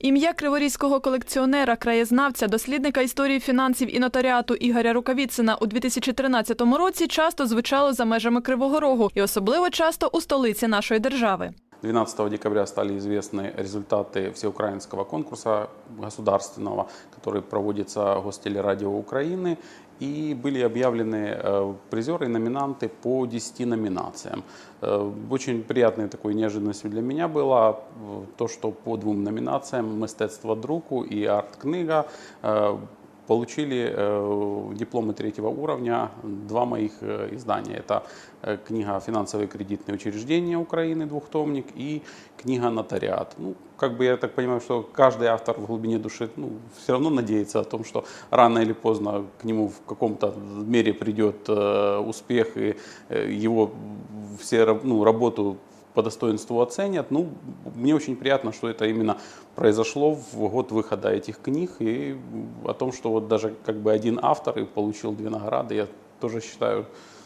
Ім'я криворізького колекціонера, краєзнавця, дослідника історії фінансів і нотаріату Ігоря Рукавіцина у 2013 році часто звучало за межами Кривого Рогу і особливо часто у столиці нашої держави. 12 декабря стали известны результаты всеукраинского конкурса государственного, который проводится Гостелерадио Украины. И были объявлены э, призеры и номинанты по 10 номинациям. Э, Очень приятной такой неожиданностью для меня было э, то, что по двум номинациям «Мистецтво друку» и «Арт-книга» э, получили э, дипломы третьего уровня два моих э, издания. Это э, книга «Финансовые и кредитные учреждения Украины», двухтомник, и книга «Нотариат». Ну, как бы я так понимаю, что каждый автор в глубине души ну, все равно надеется о том, что рано или поздно к нему в каком-то мере придет э, успех, и э, его все раб- ну, работу по достоинству оценят. Ну, мне очень приятно, что это именно произошло в год выхода этих книг, и о том, что вот даже как бы один автор и получил две награды, я тоже считаю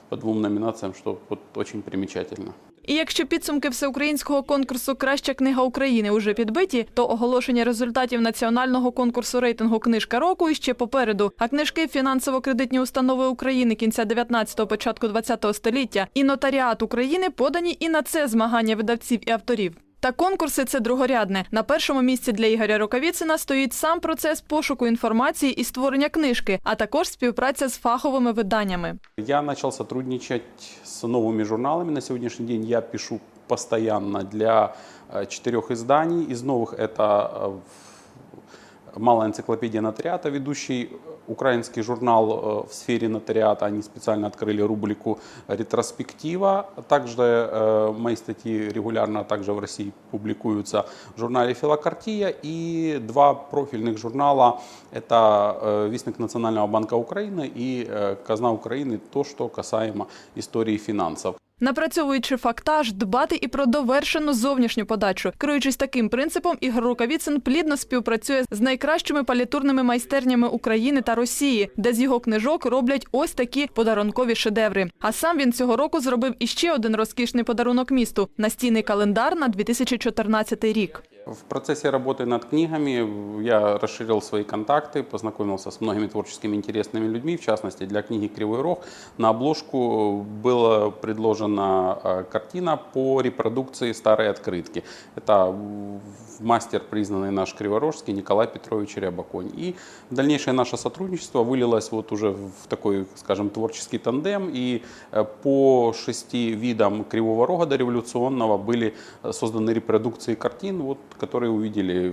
по двум номинациям, что вот очень примечательно. І якщо підсумки всеукраїнського конкурсу Краща книга України уже підбиті, то оголошення результатів національного конкурсу рейтингу Книжка року іще попереду. А книжки фінансово-кредитні установи України кінця 19-го, початку 20-го століття і нотаріат України подані і на це змагання видавців і авторів. Та конкурси це другорядне. На першому місці для Ігоря Рукавіцина стоїть сам процес пошуку інформації і створення книжки, а також співпраця з фаховими виданнями. Я начал сотрудничать с новыми журналами. На сегодняшний день я пишу постоянно для э, четырех изданий. Из новых это э, в- «Малая энциклопедия нотариата», ведущий украинский журнал э, в сфере нотариата. Они специально открыли рубрику «Ретроспектива». Также э, мои статьи регулярно также в России публикуются в журнале «Филокартия». И два профильных журнала – это э, «Вестник Национального банка Украины» и э, «Казна Украины», то, что касаемо истории финансов. Напрацьовуючи фактаж, дбати і про довершену зовнішню подачу. Керуючись таким принципом, Ігор Рукавіцин плідно співпрацює з найкращими палітурними майстернями України та Росії, де з його книжок роблять ось такі подарункові шедеври. А сам він цього року зробив іще один розкішний подарунок місту настійний календар на 2014 рік. В процессе работы над книгами я расширил свои контакты, познакомился с многими творческими интересными людьми. В частности, для книги «Кривой рог» на обложку была предложена э, картина по репродукции старой открытки. Это м, мастер, признанный наш криворожский Николай Петрович Рябоконь. И дальнейшее наше сотрудничество вылилось вот уже в такой, скажем, творческий тандем. И э, по шести видам Кривого Рога дореволюционного были э, созданы репродукции картин, вот, которые увидели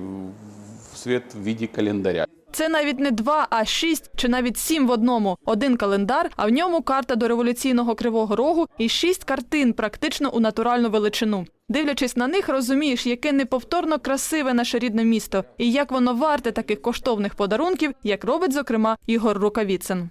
в свет в виде календаря. Це навіть не два, а шість чи навіть сім в одному. Один календар, а в ньому карта до революційного кривого рогу і шість картин, практично у натуральну величину. Дивлячись на них, розумієш, яке неповторно красиве наше рідне місто, і як воно варте таких коштовних подарунків, як робить зокрема Ігор Рукавіцин.